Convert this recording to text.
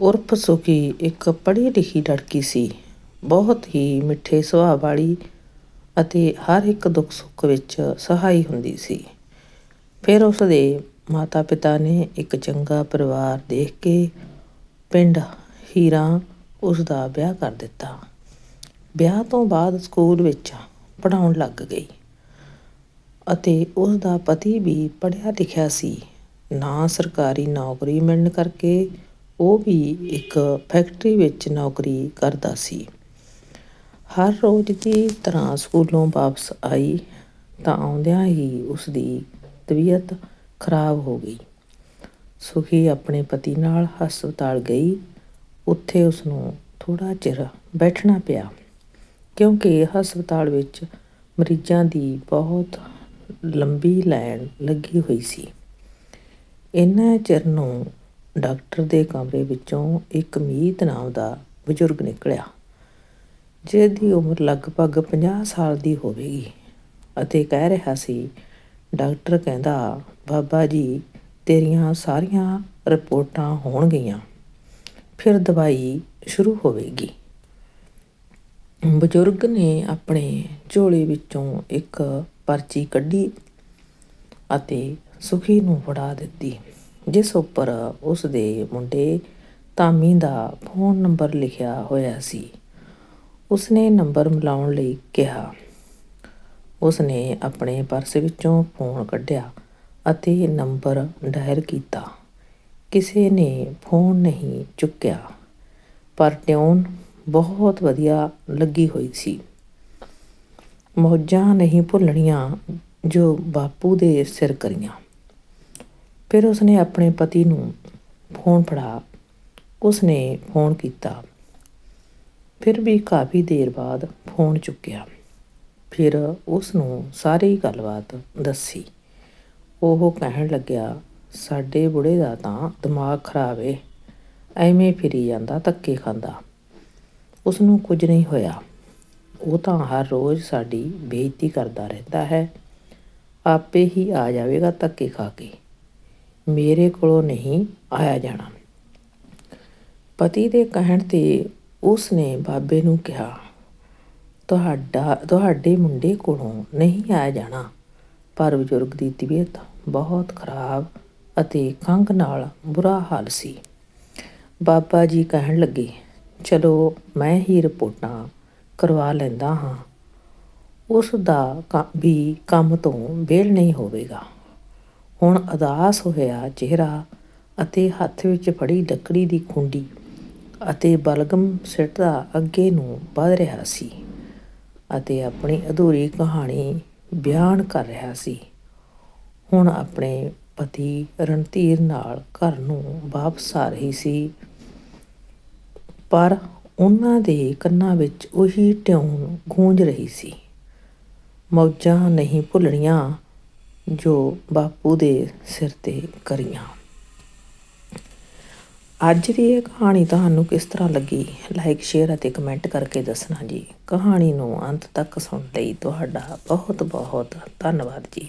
ਉਰਫ ਸੁਖੀ ਇੱਕ ਪੜ੍ਹੀ ਲਿਖੀ ਲੜਕੀ ਸੀ। ਬਹੁਤ ਹੀ ਮਿੱਠੇ ਸੁਭਾਅ ਵਾਲੀ ਅਤੇ ਹਰ ਇੱਕ ਦੁੱਖ ਸੁੱਖ ਵਿੱਚ ਸਹਾਈ ਹੁੰਦੀ ਸੀ। ਫਿਰ ਉਸ ਦੇ ਮਾਤਾ ਪਿਤਾ ਨੇ ਇੱਕ ਚੰਗਾ ਪਰਿਵਾਰ ਦੇਖ ਕੇ ਪਿੰਡ ਹੀਰਾ ਉਸ ਦਾ ਵਿਆਹ ਕਰ ਦਿੱਤਾ। ਵਿਆਹ ਤੋਂ ਬਾਅਦ ਸਕੂਲ ਵਿੱਚ ਪੜ੍ਹਾਉਣ ਲੱਗ ਗਈ ਅਤੇ ਉਸ ਦਾ ਪਤੀ ਵੀ ਪੜ੍ਹਿਆ ਲਿਖਿਆ ਸੀ। ਨਾ ਸਰਕਾਰੀ ਨੌਕਰੀ ਮਿਲਣ ਕਰਕੇ ਉਹ ਵੀ ਇੱਕ ਫੈਕਟਰੀ ਵਿੱਚ ਨੌਕਰੀ ਕਰਦਾ ਸੀ। ਹਰ ਰੋਜ਼ ਦੀ ਤਰ੍ਹਾਂ ਸਕੂਲੋਂ ਵਾਪਸ ਆਈ ਤਾਂ ਆਉਂਦਿਆਂ ਹੀ ਉਸ ਦੀ ਤਬੀਅਤ ਖਰਾਬ ਹੋ ਗਈ। ਸੁਖੀ ਆਪਣੇ ਪਤੀ ਨਾਲ ਹਸਪਤਾਲ ਗਈ। ਉੱਥੇ ਉਸ ਨੂੰ ਥੋੜਾ ਚਿਰ ਬੈਠਣਾ ਪਿਆ ਕਿਉਂਕਿ ਹਸਪਤਾਲ ਵਿੱਚ ਮਰੀਜ਼ਾਂ ਦੀ ਬਹੁਤ ਲੰਬੀ ਲਾਈਨ ਲੱਗੀ ਹੋਈ ਸੀ। ਇੰਨਾ ਚਿਰ ਨੂੰ ਡਾਕਟਰ ਦੇ ਕਮਰੇ ਵਿੱਚੋਂ ਇੱਕ ਮੀਤ ਨਾਮ ਦਾ ਬਜ਼ੁਰਗ ਨਿਕਲਿਆ, ਜਿਹਦੀ ਉਮਰ ਲਗਭਗ 50 ਸਾਲ ਦੀ ਹੋਵੇਗੀ ਅਤੇ ਕਹਿ ਰਿਹਾ ਸੀ, ਡਾਕਟਰ ਕਹਿੰਦਾ, ਬਾਬਾ ਜੀ, ਤੇਰੀਆਂ ਸਾਰੀਆਂ ਰਿਪੋਰਟਾਂ ਹੋਣਗੀਆਂ, ਫਿਰ ਦਵਾਈ ਸ਼ੁਰੂ ਹੋਵੇਗੀ। ਬਜ਼ੁਰਗ ਨੇ ਆਪਣੇ ਝੋਲੇ ਵਿੱਚੋਂ ਇੱਕ ਪਰਚੀ ਕੱਢੀ ਅਤੇ ਸੁਖੀ ਨੂੰ ਫੜਾ ਦਿੱਤੀ। ਜਿਸ ਉੱਪਰ ਉਸ ਦੇ ਮੁੰਡੇ ਤਾਮੀ ਦਾ ਫੋਨ ਨੰਬਰ ਲਿਖਿਆ ਹੋਇਆ ਸੀ। ਉਸਨੇ ਨੰਬਰ ਮਿਲਾਉਣ ਲਈ ਕਿਹਾ। ਉਸਨੇ ਆਪਣੇ ਪਰਸ ਵਿੱਚੋਂ ਫੋਨ ਕੱਢਿਆ ਅਤੇ ਨੰਬਰ ਡਾਇਲ ਕੀਤਾ। ਕਿਸੇ ਨੇ ਫੋਨ ਨਹੀਂ ਚੁੱਕਿਆ, ਪਰ ਟਿਊਨ ਬਹੁਤ ਵਧੀਆ ਲੱਗੀ ਹੋਈ ਸੀ। ਮੌਜਾਂ ਨਹੀਂ ਭੁੱਲਣੀਆਂ ਜੋ ਬਾਪੂ ਦੇ ਸਿਰ ਕਰੀਆਂ। ਫਿਰ ਉਸਨੇ ਆਪਣੇ ਪਤੀ ਨੂੰ ਫੋਨ ਫੜਾ। ਉਸਨੇ ਫੋਨ ਕੀਤਾ। ਫਿਰ ਵੀ ਕਾਫੀ ਦੇਰ ਬਾਅਦ ਫੋਨ ਚੁੱਕਿਆ। ਫਿਰ ਉਸ ਨੂੰ ਸਾਰੀ ਗੱਲਬਾਤ ਦੱਸੀ। ਉਹ ਕਹਿਣ ਲੱਗਿਆ, ਸਾਡੇ ਬੁੜੇ ਦਾ ਤਾਂ ਦਿਮਾਗ ਖਰਾਬ ਏ। ਐਵੇਂ ਫਿਰੀ ਜਾਂਦਾ, ਧੱਕੇ ਖਾਂਦਾ। ਉਸ ਨੂੰ ਕੁਝ ਨਹੀਂ ਹੋਇਆ। ਉਹ ਤਾਂ ਹਰ ਰੋਜ਼ ਸਾਡੀ ਬੇਇੱਜ਼ਤੀ ਕਰਦਾ ਰਹਿੰਦਾ ਹੈ। ਆਪੇ ਹੀ ਆ ਜਾਵੇਗਾ ਧੱਕੇ ਖਾ ਕੇ। ਮੇਰੇ ਕੋਲੋਂ ਨਹੀਂ ਆਇਆ ਜਾਣਾ। ਪਤੀ ਦੇ ਕਹਿਣ ਤੇ ਉਸ ਨੇ ਬਾਬੇ ਨੂੰ ਕਿਹਾ, ਤੁਹਾਡਾ, ਤੁਹਾਡੇ ਮੁੰਡੇ ਕੋਲੋਂ ਨਹੀਂ ਆਇਆ ਜਾਣਾ। ਪਰ ਬਜ਼ੁਰਗ ਦੀ ਤਬੀਅਤ ਬਹੁਤ ਖਰਾਬ ਅਤੇ ਖੰਘ ਨਾਲ ਬੁਰਾ ਹਾਲ ਸੀ। ਬਾਬਾ ਜੀ ਕਹਿਣ ਲੱਗੇ, ਚਲੋ, ਮੈਂ ਹੀ ਰਿਪੋਰਟਾਂ ਕਰਵਾ ਲੈਂਦਾ ਹਾਂ। ਉਸ ਦਾ ਵੀ ਕੰਮ ਤੋਂ ਵੇਲ ਨਹੀਂ ਹੋਵੇਗਾ। ਹੁਣ ਉਦਾਸ ਹੋਇਆ ਚਿਹਰਾ ਅਤੇ ਹੱਥ ਵਿੱਚ ਫੜੀ ਲੱਕੜੀ ਦੀ ਖੁੰਡੀ ਅਤੇ ਬਲਗਮ ਸਿੱਟਦਾ ਅੱਗੇ ਨੂੰ ਵਧ ਰਿਹਾ ਸੀ ਅਤੇ ਆਪਣੀ ਅਧੂਰੀ ਕਹਾਣੀ ਬਿਆਨ ਕਰ ਰਿਹਾ ਸੀ। ਹੁਣ ਆਪਣੇ ਪਤੀ ਰਣਧੀਰ ਨਾਲ ਘਰ ਨੂੰ ਵਾਪਸ ਆ ਰਹੀ ਸੀ। ਪਰ ਉਹਨਾਂ ਦੇ ਕੰਨਾਂ ਵਿੱਚ ਉਹੀ ਟਿਊਨ ਗੂੰਜ ਰਹੀ ਸੀ। ਮੌਜਾਂ ਨਹੀਂ ਭੁੱਲਣੀਆਂ ਜੋ ਬਾਪੂ ਦੇ ਸਿਰ ਤੇ ਕਰੀਆਂ। ਅੱਜ ਦੀ ਇਹ ਕਹਾਣੀ ਤੁਹਾਨੂੰ ਕਿਸ ਤਰ੍ਹਾਂ ਲੱਗੀ? ਲਾਈਕ ਸ਼ੇਅਰ ਅਤੇ ਕਮੈਂਟ ਕਰਕੇ ਦੱਸਣਾ ਜੀ। ਕਹਾਣੀ ਨੂੰ ਅੰਤ ਤੱਕ ਸੁਣਨ ਲਈ ਤੁਹਾਡਾ ਬਹੁਤ ਬਹੁਤ ਧੰਨਵਾਦ ਜੀ।